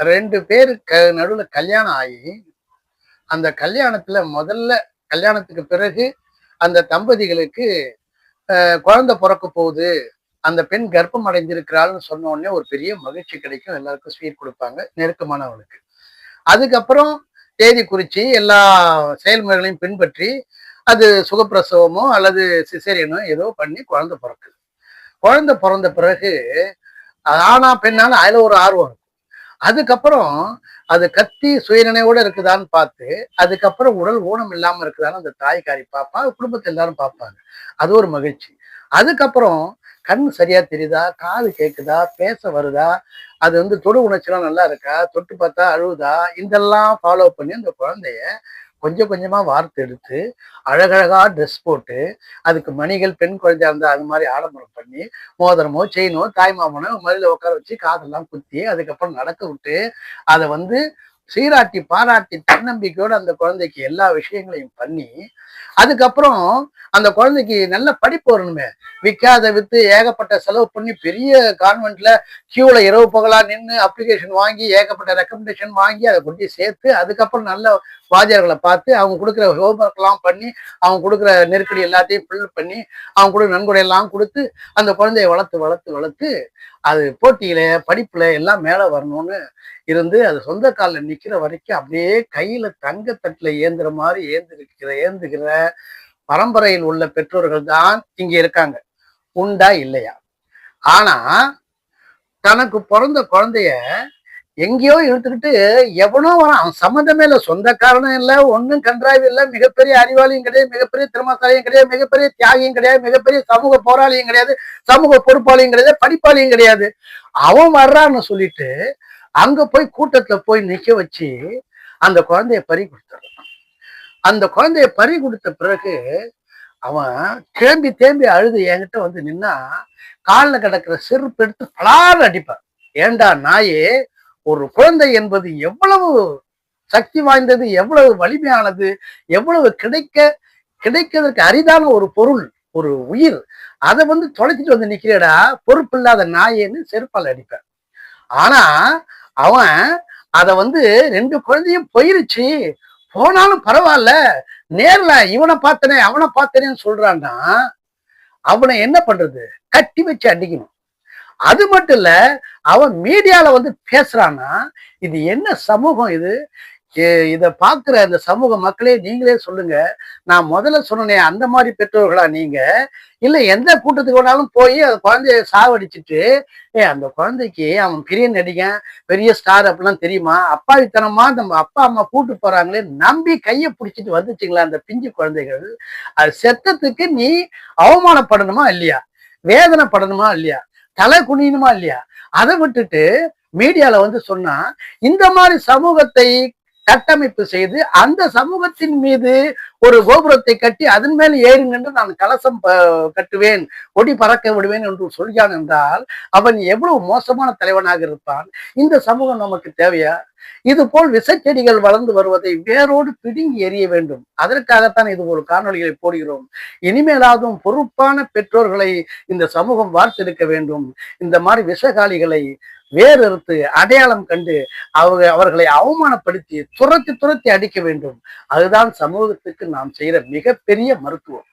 ரெண்டு பேர் க நடுவுல கல்யாணம் ஆகி அந்த கல்யாணத்துல முதல்ல கல்யாணத்துக்கு பிறகு அந்த தம்பதிகளுக்கு அஹ், குழந்தை பிறக்க போகுது. அந்த பெண் கர்ப்பம் அடைஞ்சிருக்கிறாள்னு சொன்ன உடனே ஒரு பெரிய மகிழ்ச்சி கிடைக்கும். எல்லாருக்கும் ஸ்வீட் கொடுப்பாங்க. நெருக்கமானவனுக்கு அதுக்கப்புறம் தேதி குறித்து எல்லா செயல்முறைகளையும் பின்பற்றி அது சுகப்பிரசவமோ அல்லது சிசேரியனோ ஏதோ பண்ணி குழந்தை பிறக்குது. குழந்தை பிறந்த பிறகு ஆனா பெண்ணால அதில் ஒரு ஆர்வம் அதுக்கப்புறம் அது கத்தி சுயநினைவோட இருக்குதான்னு பார்த்து அதுக்கப்புறம் உடல் ஊனம் இல்லாம இருக்குதான்னு அந்த தாய்க்காரி பார்ப்பா குடும்பத்தை எல்லாரும் பார்ப்பாங்க அது ஒரு மகிழ்ச்சி. அதுக்கப்புறம் கண் சரியா தெரியுதா? காது கேக்குதா? பேச வருதா? அது வந்து தொடு உணர்ச்சிலாம் நல்லா இருக்கா? தொட்டு பார்த்தா அழுகுதா இதெல்லாம் ஃபாலோ பண்ணி அந்த குழந்தைய கொஞ்சம் கொஞ்சமாக வார்த்தை எடுத்து அழகழகா ட்ரெஸ் போட்டு அதுக்கு மணிகள் பெண் குழந்தையா இருந்தால் அது மாதிரி ஆடம்பரம் பண்ணி மோதிரமோ செயினோ தாய்மாமனோ மதியில் உட்கார வச்சு காதெல்லாம் குத்தி அதுக்கப்புறம் நடக்க விட்டு அதை வந்து சீராட்டி பாராட்டி தன்னம்பிக்கையோடு அந்த குழந்தைக்கு எல்லா விஷயங்களையும் பண்ணி அதுக்கப்புறம் அந்த குழந்தைக்கு நல்ல படிப்பு வரணுமே. விற்காத விற்று ஏகப்பட்ட செலவு பண்ணி பெரிய கான்வென்ட்ல கியூல இரவு பகலா நின்று அப்ளிகேஷன் வாங்கி ஏகப்பட்ட ரெக்கமெண்டேஷன் வாங்கி அதை கொண்டு சேர்த்து அதுக்கப்புறம் நல்ல வாத்தியார்களை பார்த்து அவங்க கொடுக்குற ஹோம்ஒர்க் எல்லாம் பண்ணி அவங்க கொடுக்குற நெருக்கடி எல்லாத்தையும் ஃபில் பண்ணி அவங்க கொடுக்குற நன்கொடை எல்லாம் கொடுத்து அந்த குழந்தைய வளர்த்து வளர்த்து வளர்த்து அது போட்டியில படிப்புல எல்லாம் மேல வரணும்னு இருந்து அது சொந்த காலில் நிக்கிற வரைக்கும் அப்படியே கையில தங்கத்தட்டுல ஏந்துற மாதிரி ஏந்திருக்கிற ஏந்துகிற பரம்பரையில் உள்ள பெற்றோர்கள் தான் இங்க இருக்காங்க. உண்டா இல்லையா? ஆனா தனக்கு பிறந்த குழந்தைய எங்கேயோ இழுத்துக்கிட்டு எவனோ வரான். அவன் சம்மந்தமே இல்லை சொந்தக்காரனும் இல்லை ஒன்றும் கன்றாய்வு இல்லை. மிகப்பெரிய அறிவாளியும் கிடையாது மிகப்பெரிய திறமசாலியும் கிடையாது மிகப்பெரிய தியாகியும் கிடையாது மிகப்பெரிய சமூக போராளியும் கிடையாது சமூக பொறுப்பாளியும் கிடையாது படிப்பாளியும் கிடையாது. அவன் வர்றான்னு சொல்லிட்டு அங்க போய் கூட்டத்துல போய் நிக்க வச்சு அந்த குழந்தைய பறி கொடுத்துறான் அந்த குழந்தைய பறி கொடுத்த பிறகு அவன் தேம்பி தேம்பி அழுது என்கிட்ட வந்து நின்னா காலில் கிடக்கிற செருப்பு எடுத்து பலாறு அடிப்பான். ஏண்டா நாயே ஒரு குழந்தை என்பது எவ்வளவு சக்தி வாய்ந்தது எவ்வளவு வலிமையானது எவ்வளவு கிடைக்க கிடைக்கிறதுக்கு அரிதான ஒரு பொருள் ஒரு உயிர் அதை வந்து தொலைச்சிட்டு வந்து நிக்கிறேடா பொறுப்பில்லாத நாயேன்னு செருப்பால் அடிப்பேன். ஆனா அவன் அத வந்து ரெண்டு குழந்தையும் போயிருச்சு போனாலும் பரவாயில்ல நேர்ல இவனை பார்த்தனே அவனை பார்த்தனேன்னு சொல்றான்னா அவனை என்ன பண்றது? கட்டி வச்சு அடிக்கணும். அது மட்டும் இல்ல அவன் மீடியால வந்து பேசுறான்னா இது என்ன சமூகம் இது? இதை இத பாக்குற இந்த சமூக மக்களே நீங்களே சொல்லுங்க. நான் முதல்ல சொன்னனே அந்த மாதிரி பெற்றோர்களா நீங்க? இல்லை எந்த கூட்டத்துக்கு வேணாலும் போய் அந்த குழந்தைய சாவடிச்சிட்டு ஏ அந்த குழந்தைக்கு அவன் பெரிய நடிகன் பெரிய ஸ்டார் அப்படிலாம் தெரியுமா? அப்பாவித்தனமா நம்ம அப்பா அம்மா கூட்டு போறாங்களே நம்பி கையை பிடிச்சிட்டு வந்துச்சுங்களா அந்த பிஞ்சு குழந்தைகள்? அது செத்தத்துக்கு நீ அவமானப்படணுமா இல்லையா? வேதனைப்படணுமா இல்லையா? தலை குனியணுமா இல்லையா? அதை விட்டுட்டு மீடியால வந்து சொன்னா இந்த மாதிரி சமூகத்தை கட்டமைப்பு செய்து அந்த சமூகத்தின் மீது ஒரு கோபுரத்தை கட்டி அதன் மேல் ஏறுங்கென்று நான் கலசம் கட்டுவேன் கொடி பறக்க விடுவேன் என்று சொல்கிறான் என்றால் அவன் எவ்வளவு மோசமான தலைவனாக இருப்பான்? இந்த சமூகம் நமக்கு தேவையா? இது போல் விசைச்செடிகள் வளர்ந்து வருவதை வேரோடு பிடுங்கி எறிய வேண்டும். அதற்காகத்தான் இது ஒரு காணொளிகளை போடுகிறோம். இனிமேலாதும் பொறுப்பான பெற்றோர்களை இந்த சமூகம் வார்த்தெடுக்க வேண்டும். இந்த மாதிரி விஷகாலிகளை வேறறுத்து அடையாளம் கண்டு அவங்க அவர்களை அவமானப்படுத்தி துரத்தி துரத்தி அடிக்க வேண்டும். அதுதான் சமூகத்துக்கு நாம் செய்கிற மிகப்பெரிய மருத்துவம்.